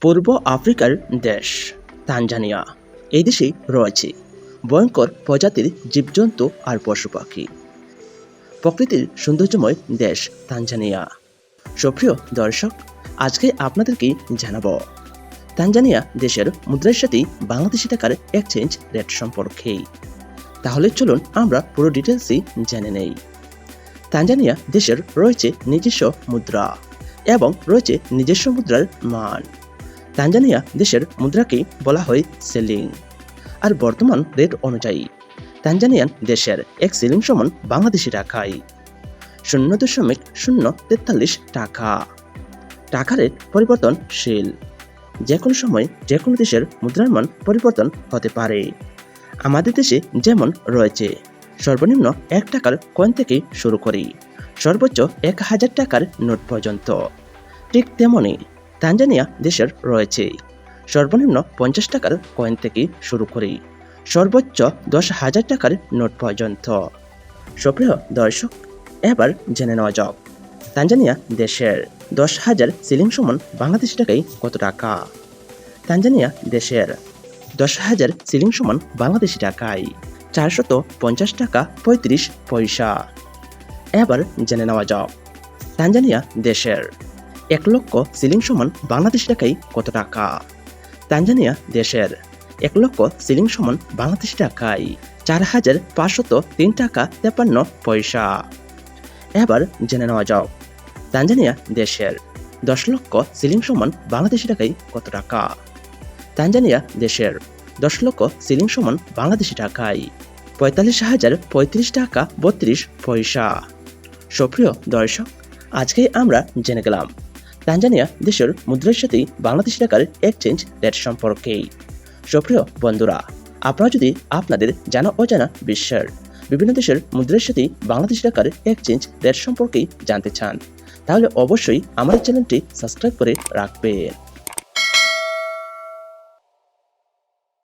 পূর্ব আফ্রিকার দেশ, তানজানিয়া। এই দেশে রয়েছে ভয়ঙ্কর প্রজাতির জীবজন্তু আর পশু পাখি। প্রকৃতির সৌন্দর্যময় দেশ তানজানিয়া। সুপ্রিয় দর্শক, আজকে আপনাদেরকে জানাব, তানজানিয়া দেশের মুদ্রার সাথে বাংলাদেশি টাকার এক্সচেঞ্জ রেট সম্পর্কে। তাহলে চলুন আমরা পুরো ডিটেলসই জেনে নেই। তানজানিয়া দেশের রয়েছে নিজস্ব মুদ্রা এবং রয়েছে নিজস্ব মুদ্রার মান। তানজানিয়া দেশের মুদ্রাকেই বলা হয় সেলিং। আর বর্তমান রেট অনুযায়ী, তানজানিয়ান দেশের এক সেলিং সমান বাংলাদেশি টাকায়, শূন্য দশমিক শূন্য তেতাল্লিশ টাকা। টাকা রেট পরিবর্তনশীল যে কোনো সময় যে কোনো দেশের মুদ্রার মান পরিবর্তন হতে পারে। আমাদের দেশে যেমন রয়েছে, সর্বনিম্ন এক টাকার কয়েন থেকে শুরু করি, সর্বোচ্চ এক হাজার টাকার নোট পর্যন্ত। ঠিক তেমনই তানজানিয়া দেশের রয়েছে। সর্বনিম্ন পঞ্চাশ টাকার কয়েন থেকে শুরু করি। সর্বোচ্চ দশ হাজার টাকার নোট পর্যন্ত। সুপ্রিয় দর্শক, এবার জেনে নেওয়া যাক। তানজানিয়া দেশের দশ হাজার সিলিং সমান বাংলাদেশি টাকায় কত টাকা? তানজানিয়া দেশের দশ হাজার সিলিং সমান বাংলাদেশি টাকায় চারশত পঞ্চাশ টাকা পঁয়ত্রিশ পয়সা। এবার জেনে নেওয়া যাক। তানজানিয়া দেশের এক লক্ষ সিলিং সমান বাংলাদেশ টাকায় কত টাকা? তানজানিয়া দেশের এক লক্ষ সিলিং সমান বাংলাদেশ টাকায় চার হাজার পাঁচশত তিন টাকা তেপান্ন পয়সা। এবার জেনে নেওয়া যাক, তানজানিয়া দেশের দশ লক্ষ সিলিং সমান বাংলাদেশি টাকায় কত টাকা? তানজানিয়া দেশের দশ লক্ষ সিলিং সমান বাংলাদেশি টাকায় পঁয়তাল্লিশ হাজার পঁয়ত্রিশ টাকা বত্রিশ পয়সা। সুপ্রিয় দর্শক আজকে আমরা জেনে গেলাম তানজানিয়া দেশের মুদ্রার সাথে বাংলাদেশ টাকার এক্সচেঞ্জ রেট সম্পর্কেই। সুপ্রিয় বন্ধুরা, আপনারা যদি আপনাদের জানা অজানা বিশ্বের বিভিন্ন দেশের মুদ্রার সাথে বাংলাদেশ টাকার এক্সচেঞ্জ রেট সম্পর্কেই জানতে চান, তাহলে অবশ্যই আমাদের চ্যানেলটি সাবস্ক্রাইব করে রাখবেন।